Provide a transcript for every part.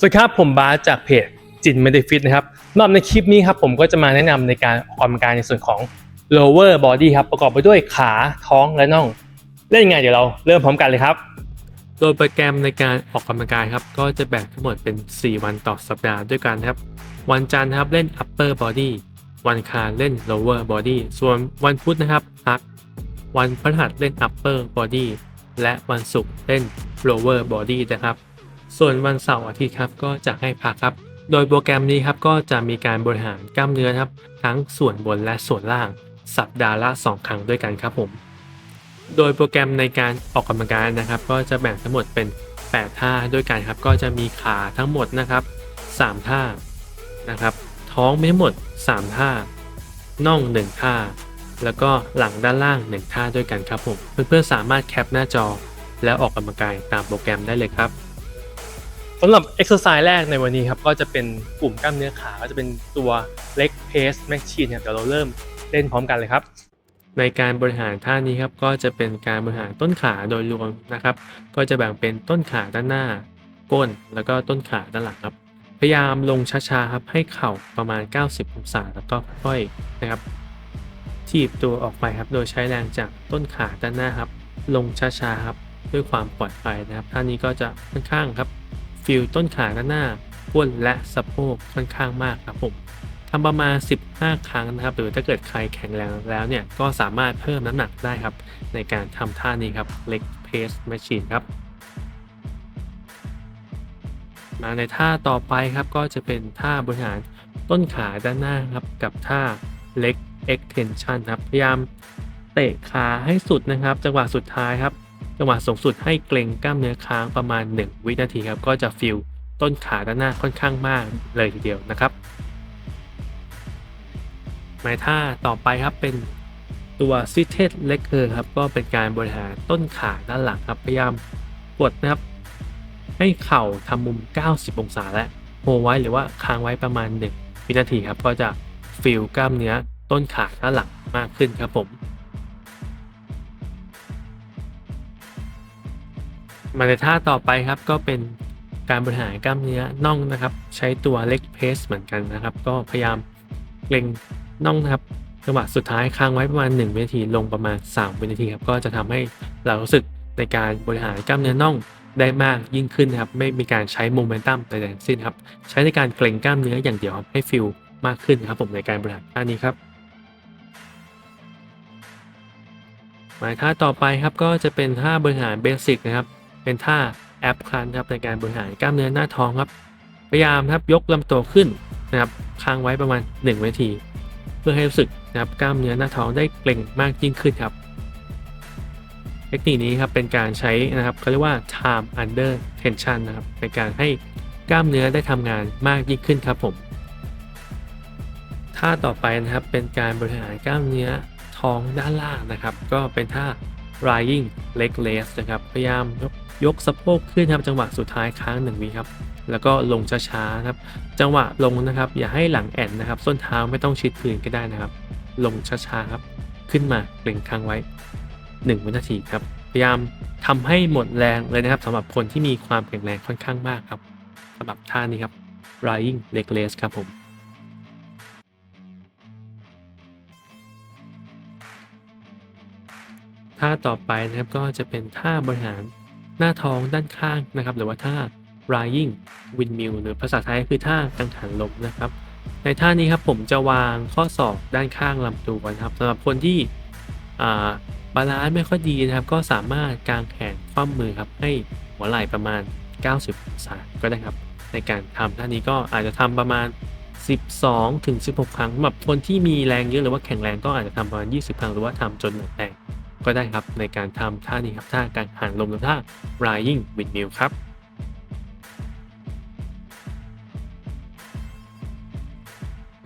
สวัสดีครับผมบาสจากเพจจินไม่ได้ฟิตนะครับรับในคลิปนี้ครับผมก็จะมาแนะนำในการออกกำลังกายในส่วนของ lower body ครับประกอบไปด้วยขาท้องและน่องเล่นยังไงเดี๋ยวเราเริ่มพร้อมกันเลยครับ โดยโปรแกรมในการออกกำลังกายครับ ก็จะแบ่งทั้งหมดเป็น 4 วันต่อสัปดาห์ด้วยกันครับ วันจันทร์ครับเล่น upper body วันคารเล่น lower body ส่วนวันพุธนะครับพักวันพฤหัสเล่น upper body และวันศุกร์เล่น lower body นะครับ ส่วนวันเสาร์อาทิตย์ครับก็จะให้พักครับ โดยโปรแกรมนี้ครับก็จะมีการบริหารกล้ามเนื้อครับ ทั้งส่วนบนและส่วนล่าง สัปดาห์ละ 2 ครั้งด้วยกันครับผม โดยโปรแกรมในการออกกำลังกายนะครับ ก็จะแบ่งทั้งหมดเป็น 8 ท่าด้วยกันครับ ก็จะมีขาทั้งหมดนะครับ 3 ท่านะครับ ท้องไมีทั้งหมด 3 ท่าน่อง 1 ท่าแล้วก็หลังด้านล่าง 1 ท่าด้วยกันครับผม เพื่อนๆสามารถแคปหน้าจอ แล้วออกกำลังกายตามโปรแกรมได้เลยครับสำหรับ exercise แรกในวันนี้ครับก็จะเป็นกลุ่มกล้ามเนื้อขาก็จะเป็นตัว leg press machine ครับเดี๋ยวเราเริ่มเล่นพร้อมกันเลยครับ ในการบริหารท่านี้ครับก็จะเป็นการบริหารต้นขาโดยรวมนะครับ ก็จะแบ่งเป็นต้นขาด้านหน้า ก้นแล้วก็ต้นขาด้านหลังครับ พยายามลงช้าๆครับให้เข่าประมาณ 90 องศาแล้วก็ค่อยนะครับทีบตัวออกไปครับโดยใช้แรงจากต้นขาด้านหน้าครับ ลงช้าๆครับ ด้วยความปลอดภัยนะครับ ท่านี้ก็จะค่อนข้างครับ ฟิลต้นขาด้านหน้าก้นและสะโพกค่อนข้างมากครับผมทำประมาณ 15 ครั้งนะครับ หรือถ้าเกิดใครแข็งแรงแล้วเนี่ย ก็สามารถเพิ่มน้ำหนักได้ครับ ในการทำท่านี้ครับ leg press machine ครับ มาในท่าต่อไปครับก็จะเป็นท่าบริหารต้นขาด้านหน้าครับ กับท่า leg extension ครับ พยายามเตะขาให้สุดนะครับ จังหวะสุดท้ายครับ จังหวะสูงสุดให้เกรงกล้ามเนื้อค้างประมาณ 1 วินาทีครับ ก็จะฟิลต้นขาด้านหน้าค่อนข้างมากเลยทีเดียวนะครับหมายท่าต่อไปครับเป็นตัว seated leg curl ครับก็เป็นการบริหารต้นขาด้านหลังครับพยายามกดนะครับ ให้เข่าทำมุม 90 องศาและโฮไว้หรือว่าค้างไว้ประมาณ 1 วินาทีครับ ก็จะฟิลกล้ามเนื้อต้นขาด้านหลังมากขึ้นครับผม มาในท่าต่อไปครับก็เป็นการบริหารกล้ามเนื้อน่องนะครับ ใช้ตัวเล็กเพสเหมือนกันนะครับ ก็พยายามเกร็งน่องนะครับจังหวะสุดท้ายค้างไว้ประมาณ1วินาทีลงประมาณ3วินาทีครับก็จะทำให้เรารู้สึกในการบริหารกล้ามเนื้อน่องได้มากยิ่งขึ้นนะครับ ไม่มีการใช้โมเมนตัมใดๆทั้งสิ้นครับใช้ในการเกร็งกล้ามเนื้ออย่างเดียวครับให้ฟิลมากขึ้นครับผมในการบริหารท่านี้ครับหมายท่าต่อไปครับก็จะเป็นท่าบริหารเบสิกนะครับ เป็นท่าแอปคันครับในการบริหารกล้ามเนื้อหน้าท้องครับ พยายามครับยกลำตัวขึ้นนะครับค้างไว้ประมาณ1วินาที เพื่อให้รู้สึกนะครับกล้ามเนื้อหน้าท้องได้เกร็งมากยิ่งขึ้นครับ เทคนิคนี้ครับเป็นการใช้นะครับเขาเรียกว่า time under tension นะครับเป็นการให้กล้ามเนื้อได้ทำงานมากยิ่งขึ้นครับผมท่าต่อไปนะครับเป็นการบริหารกล้ามเนื้อท้องด้านล่างนะครับ ก็เป็นท่า Lying leg raise นะครับ พยายามยกยกสะโพกขึ้นครับจังหวะสุดท้ายค้างหนึ่งวิครับ แล้วก็ลงช้าๆครับ จังหวะลงนะครับ อย่าให้หลังแอนนะครับ ส้นเท้าไม่ต้องชิดพื้นก็ได้นะครับ ลงช้าๆครับ ขึ้นมาเกร็งค้างไว้ 1 วินาทีครับ พยายามทำให้หมดแรงเลยนะครับสำหรับคนที่มีความแข็งแรงค่อนข้างมากครับสำหรับท่านี้ครับ Lying leg raise ครับผม ท่าต่อไปนะครับก็จะเป็นท่าบริหารหน้าท้องด้านข้างนะครับ หรือว่าท่า Rying Windmill หรือภาษาไทยคือท่ากังหันลมนะครับ ในท่านี้ครับผมจะวางข้อศอกด้านข้างลำตัวนะครับสำหรับคนที่บาลานซ์ไม่ค่อยดีนะครับ ก็สามารถกางแขนคว่ำมือครับให้หัวไหล่ประมาณ 90องศาก็ได้ครับ ในการทำท่านี้ก็อาจจะทำประมาณ 12ถึง16 ครั้งสำหรับคนที่มีแรงเยอะหรือว่าแข็งแรงก็อาจจะทำประมาณ 20 ครั้งหรือว่าทำจนหมดแรง ก็ได้ครับในการทำท่านี้ครับท่าการหันลมหรือท่า Rying Windmill ครับ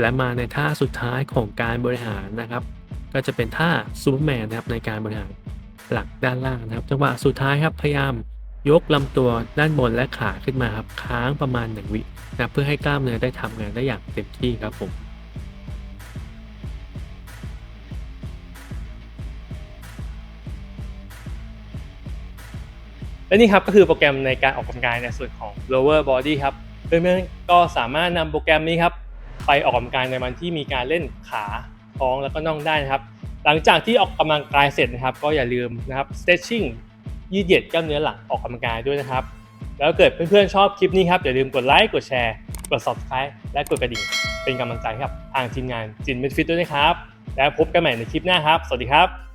และมาในท่าสุดท้ายของการบริหารนะครับ ก็จะเป็นท่าซูเปอร์แมนนะครับในการบริหารหลักด้านล่างนะครับจังหวะสุดท้ายครับพยายามยกลำตัวด้านบนและขาขึ้นมาครับค้างประมาณ1วินะเพื่อให้กล้ามเนื้อได้ทำงานได้อย่างเต็มที่ครับผม และนี่ครับก็คือโปรแกรมในการออกกำลังกายในส่วนของ lower body ครับเพื่อนๆก็สามารถนำโปรแกรมนี้ครับไปออกกำลังกายในวันที่มีการเล่นขาท้องแล้วก็น่องได้นะครับ หลังจากที่ออกกำลังกายเสร็จนะครับ ก็อย่าลืมนะครับ stretching ยืดเหยียดกล้ามเนื้อหลังออกกำลังกายด้วยนะครับ แล้วเกิดเพื่อนๆชอบคลิปนี้ครับอย่าลืมกดไลค์กดแชร์กด subscribe และกดกระดิ่ง เป็นกำลังใจให้กับทางทีมงานจินเมดฟิตด้วยนะครับ แล้วพบกันใหม่ในคลิปหน้าครับ สวัสดีครับ